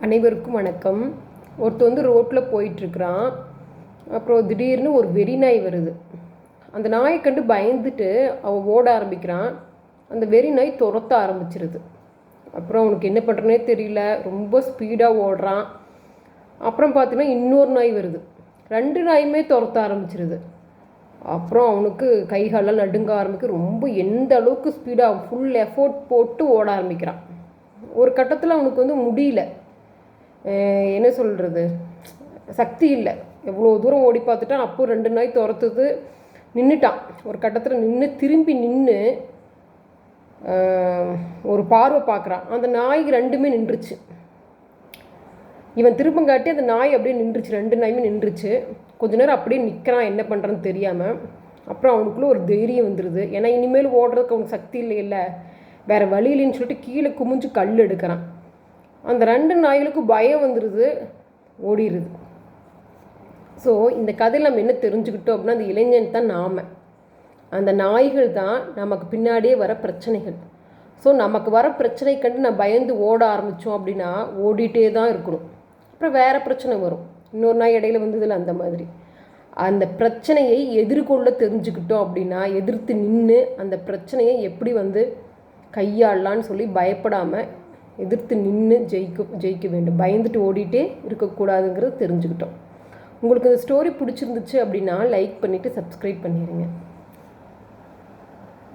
அனைவருக்கும் வணக்கம். ஒருத்தர் வந்து ரோட்டில் போயிட்டுருக்குறான். அப்புறம் திடீர்னு ஒரு வெறி நாய் வருது. அந்த நாயை கண்டு பயந்துட்டு அவன் ஓட ஆரம்பிக்கிறான். அந்த வெறி நாய் துரத்த ஆரம்பிச்சிருது. அப்புறம் அவனுக்கு என்ன பண்ணுறனே தெரியல. ரொம்ப ஸ்பீடாக ஓடுறான். அப்புறம் பார்த்தீங்கன்னா இன்னொரு நாய் வருது. ரெண்டு நாயுமே துரத்த ஆரம்பிச்சிருது. அப்புறம் அவனுக்கு கைகாலெல்லாம் நடுங்க ஆரம்பிக்க ரொம்ப எந்த அளவுக்கு ஸ்பீடாக ஃபுல் எஃபோர்ட் போட்டு ஓட ஆரம்பிக்கிறான். ஒரு கட்டத்தில் அவனுக்கு வந்து முடியல. என்ன சொல்கிறது சக்தி இல்லை. எவ்வளோ தூரம் ஓடி பார்த்துட்டான் அப்போ ரெண்டு நாய் துரத்துது. நின்றுட்டான் ஒரு கட்டத்தில் நின்று திரும்பி நின்று ஒரு பார்வை பார்க்குறான். அந்த நாய்க்கு ரெண்டுமே நின்றுச்சு. இவன் திரும்பங்காட்டி அந்த நாய் அப்படியே நின்றுச்சு. ரெண்டு நாயுமே நின்றுச்சு. கொஞ்ச நேரம் அப்படியே நிற்கிறான் என்ன பண்ணுறான்னு தெரியாமல் அப்புறம் அவனுக்குள்ளே ஒரு தைரியம் வந்துடுது ஏன்னா இனிமேல் ஓடுறதுக்கு அவனுக்கு சக்தி இல்லை வேறு வழி இல்லைன்னு சொல்லிட்டு கீழே குமிஞ்சு கல் எடுக்கிறான். அந்த ரெண்டு நாய்களுக்கும் பயம் வந்துடுது ஓடிடுது ஸோ இந்த கதையில் நம்ம என்ன தெரிஞ்சுக்கிட்டோம் அப்படின்னா அந்த இளைஞன் தான் நாம. அந்த நாய்கள் தான் நமக்கு பின்னாடியே வர பிரச்சனைகள். ஸோ நமக்கு வர பிரச்சனை கண்டு நான் பயந்து ஓட ஆரம்பித்தோம் அப்படின்னா ஓடிட்டே தான் இருக்கணும். அப்புறம் வேறு பிரச்சனை வரும். இன்னொரு நாய் இடையில வந்ததில்ல அந்த மாதிரி. அந்த பிரச்சனையை எதிர்கொள்ள தெரிஞ்சுக்கிட்டோம் அப்படின்னா எதிர்த்து நின்று அந்த பிரச்சனையை எப்படி வந்து கையாளலான்னு சொல்லி பயப்படாமல் எதிர்த்து நின்று ஜெயிக்க ஜெயிக்க வேண்டும். பயந்துட்டு ஓடிட்டே இருக்கக்கூடாதுங்கிறது தெரிஞ்சுக்கிட்டோம். உங்களுக்கு இந்த ஸ்டோரி பிடிச்சிருந்துச்சு அப்படின்னா லைக் பண்ணிவிட்டு சப்ஸ்கிரைப் பண்ணிடுங்க